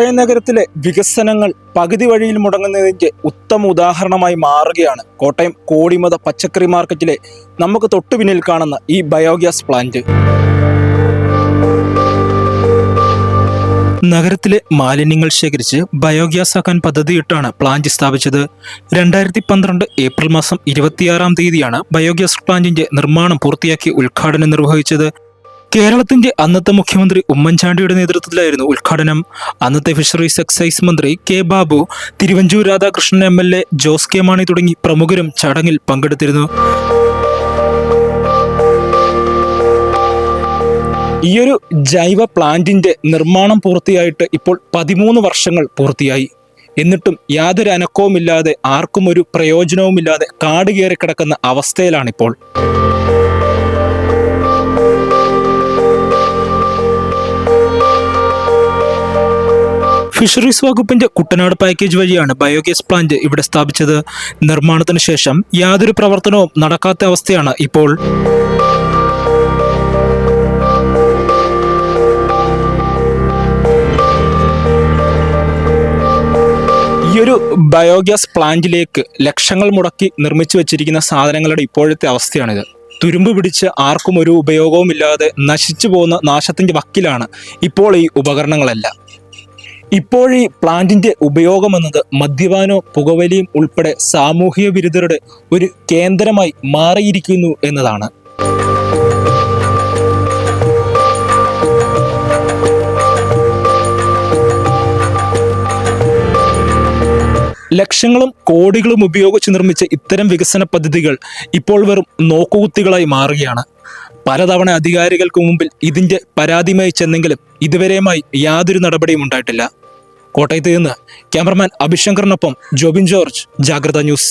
നഗരത്തിലെ വികസനങ്ങൾ പകുതി വഴിയിൽ മുടങ്ങുന്നതിന്റെ ഉത്തമ ഉദാഹരണമായി മാറുകയാണ് കോട്ടയം കോടിമത പച്ചക്കറി മാർക്കറ്റിലെ നമുക്ക് തൊട്ടു പിന്നിൽ കാണുന്ന ഈ ബയോഗ്യാസ് പ്ലാന്റ്. നഗരത്തിലെ മാലിന്യങ്ങൾ ശേഖരിച്ച് ബയോഗ്യാസ് ആക്കാൻ പദ്ധതിയിട്ടാണ് പ്ലാന്റ് സ്ഥാപിച്ചത്. രണ്ടായിരത്തി പന്ത്രണ്ട് ഏപ്രിൽ മാസം ഇരുപത്തിയാറാം തീയതിയാണ് ബയോഗ്യാസ് പ്ലാന്റിന്റെ നിർമ്മാണം പൂർത്തിയാക്കി ഉദ്ഘാടനം നിർവഹിച്ചത്. കേരളത്തിന്റെ അന്നത്തെ മുഖ്യമന്ത്രി ഉമ്മൻചാണ്ടിയുടെ നേതൃത്വത്തിലായിരുന്നു ഉദ്ഘാടനം. അന്നത്തെ ഫിഷറീസ് എക്സൈസ് മന്ത്രി K Babu Thiruvanchoor Radhakrishnan M L A Jose K Mani തുടങ്ങി പ്രമുഖരും ചടങ്ങിൽ പങ്കെടുത്തിരുന്നു. ഈയൊരു ജൈവ പ്ലാന്റിന്റെ നിർമ്മാണം പൂർത്തിയായിട്ട് ഇപ്പോൾ പതിമൂന്ന് വർഷങ്ങൾ പൂർത്തിയായി. എന്നിട്ടും യാതൊരു അനക്കവുമില്ലാതെ ആർക്കും ഒരു പ്രയോജനവുമില്ലാതെ കാട് കയറി കിടക്കുന്ന അവസ്ഥയിലാണിപ്പോൾ. ഫിഷറീസ് വകുപ്പിന്റെ കുട്ടനാട് പാക്കേജ് വഴിയാണ് ബയോഗ്യാസ് പ്ലാന്റ് ഇവിടെ സ്ഥാപിച്ചത്. നിർമ്മാണത്തിന് ശേഷം യാതൊരു പ്രവർത്തനവും നടക്കാത്ത അവസ്ഥയാണ് ഇപ്പോൾ. ഈ ഒരു ബയോഗ്യാസ് പ്ലാന്റിലേക്ക് ലക്ഷങ്ങൾ മുടക്കി നിർമ്മിച്ചു വെച്ചിരിക്കുന്ന സാധനങ്ങളുടെ ഇപ്പോഴത്തെ അവസ്ഥയാണിത്. തുരുമ്പ് പിടിച്ച് ആർക്കും ഒരു ഉപയോഗവുമില്ലാതെ നശിച്ചു പോകുന്ന നാശത്തിന്റെ വക്കിലാണ് ഇപ്പോൾ ഈ ഉപകരണങ്ങളെല്ലാം. ഇപ്പോഴീ പ്ലാന്റിന്റെ ഉപയോഗം എന്നത് മദ്യപാനോ പുകവലിയും ഉൾപ്പെടെ സാമൂഹിക വിരുദ്ധരുടെ ഒരു കേന്ദ്രമായി മാറിയിരിക്കുന്നു എന്നതാണ്. ലക്ഷങ്ങളും കോടികളും ഉപയോഗിച്ച് നിർമ്മിച്ച ഇത്തരം വികസന പദ്ധതികൾ ഇപ്പോൾ വെറും നോക്കുകുത്തികളായി മാറുകയാണ്. പലതവണ അധികാരികൾക്ക് മുമ്പിൽ ഇതിന്റെ പരാതിയുമായി ചെന്നെങ്കിലും ഇതുവരെയുമായി യാതൊരു നടപടിയും ഉണ്ടായിട്ടില്ല. കോട്ടയത്ത് നിന്ന് ക്യാമറമാൻ അഭിശങ്കറിനൊപ്പം ജോബിൻ ജോർജ് ജാഗ്രത ന്യൂസ്.